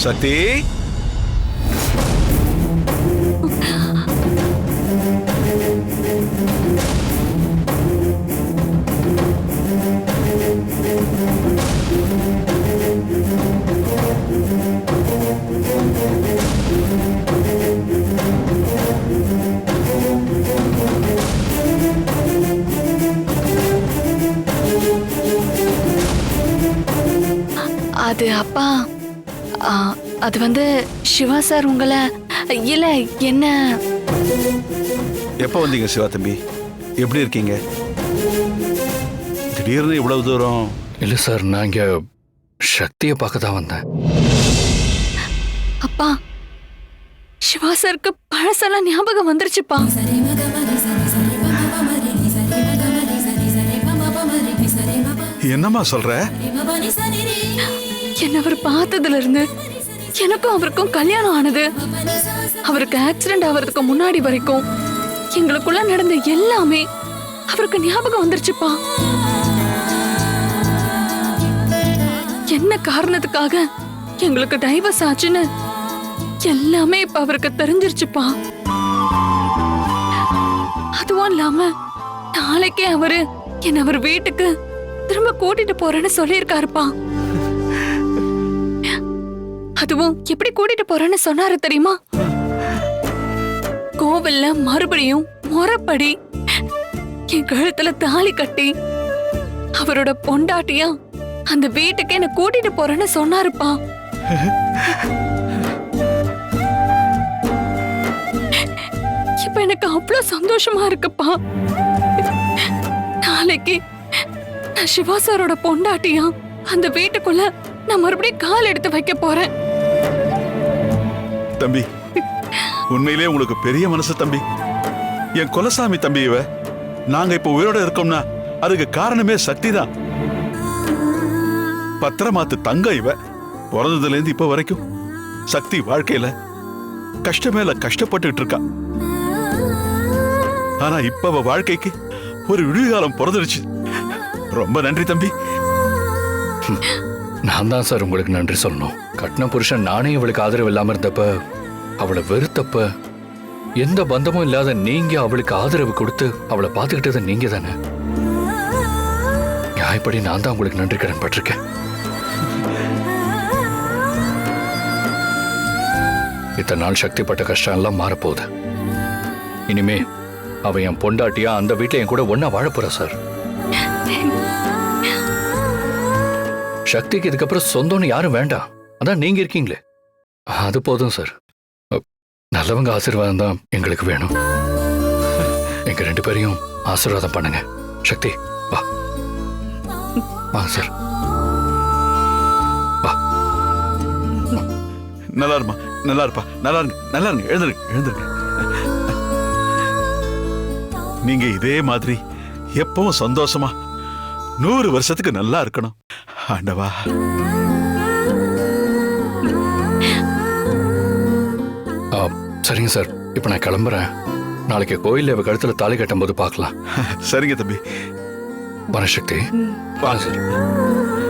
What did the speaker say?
சக்தி அது அப்பா. அது வந்து சிவா சார் உங்களை இல்ல என்ன? எப்போ வந்தீங்க சிவா தம்பி? எப்படி இருக்கீங்க? திடீர்னு இவ்வளவு தூரம். இல்லை சார் நான் இங்கே சக்தியை பார்க்க தான் வந்தேன். அப்பா சிவா சாருக்கு பழசெல்லாம் ஞாபகம் வந்துருச்சுப்பா. என்னம்மா சொல்ற? என்ன அவர் பார்த்ததுல இருந்து எனக்கும் அவருக்கும் கல்யாணம் ஆனது. அவருக்கு ஆக்சிடென்ட் ஆகிறதுக்கு முன்னாடி வரைக்கும் எங்களுக்குள்ள நடந்த எல்லாமே அவருக்கு ஞாபகம் வந்துருச்சுப்பா. என்ன காரணத்துக்காக எங்களுக்கு டைவர்ஸ் ஆச்சுன்னு எல்லாமே இப்ப அவருக்கு தெரிஞ்சிருச்சுப்பா. அதுவும் இல்லாம நாளைக்கே அவரு என்ன அவர் வீட்டுக்கு திரும்ப கூட்டிட்டு போறேன்னு சொல்லியிருக்காருப்பா. அதுவும் எப்படி கூட்டிட்டு போறேன்னு சொன்னாரு தெரியுமா? கோவில்ல மறுபடியும் முறப்படி என் கழுத்துல தாலி கட்டி அவரோட பொண்டாட்டியா அந்த வீட்டுக்கு என்ன கூட்டிட்டு போறேன்னு சொன்னாருப்பா. இப்ப எனக்கு அவ்வளவு சந்தோஷமா இருக்குப்பா. நாளைக்கு நான் சிவா சாரோட பொண்டாட்டியா அந்த வீட்டுக்குள்ள நான் மறுபடியும் கால் எடுத்து வைக்க போறேன். தம்பி. உண்மையிலே உங்களுக்கு பெரிய மனசு தம்பி. என் குலசாமி தம்பி இவ. நாங்க இப்ப உயிரோட இருக்கோம்னா அதுக்கு காரணமே சக்தி தான் பத்திரமாத்து தங்க இவ. பிறந்ததுல இருந்து இப்ப வரைக்கும் சக்தி வாழ்க்கையில கஷ்டமேல கஷ்டப்பட்டுட்டு இருக்கா. ஆனா இப்ப அவ வாழ்க்கைக்கு ஒரு விடுகாலம் பிறந்துடுச்சு. ரொம்ப நன்றி தம்பி. நான் தான் சார் உங்களுக்கு நன்றி சொல்லணும். கட்டின புருஷன் நானே இவளுக்கு ஆதரவு இல்லாம இருந்தப்ப அவளை வெறுத்தப்ப எந்த பந்தமும் இல்லாத நீங்க அவளுக்கு ஆதரவு கொடுத்து அவளை பார்த்துக்கிட்டது நீங்க தானே நியாயப்படி நான் தான் உங்களுக்கு நன்றி கடன் பட்டிருக்கேன். இத்தனை நாள் சக்திப்பட்ட கஷ்டம் எல்லாம் மாறப்போகுது. இனிமே அவ என் பொண்டாட்டியா அந்த வீட்டில் என் கூட ஒன்னா வாழப் போறா சார். சக்திக்கு இதுக்கப்புறம் சொந்தம்னு யாரும் வேண்டாம். அதான் நீங்க இருக்கீங்களே. அது போதும் சார். நல்லவங்க ஆசீர்வாதம் தான் எங்களுக்கு வேணும். எங்க ரெண்டு பேரையும் ஆசீர்வாதம் பண்ணுங்க. சக்தி வா. வா சார். வா. நல்லா இருமா நல்லா இருப்பா. நல்லா இருங்க நல்லா இருங்க. எழுந்துருங்க எழுந்துருங்க. நீங்க இதே மாதிரி எப்பவும் சந்தோஷமா நூறு வருஷத்துக்கு நல்லா இருக்கணும். ஆண்டவா. ஆ, சரிங்க சார். இப்போ நான் கிளம்புறேன். நாளைக்கு கோயில்ல இவ கழுத்துல தாலி கட்டும்போது பார்க்கலாம். சரிங்க தம்பி. வர சக்தி. வா சார்.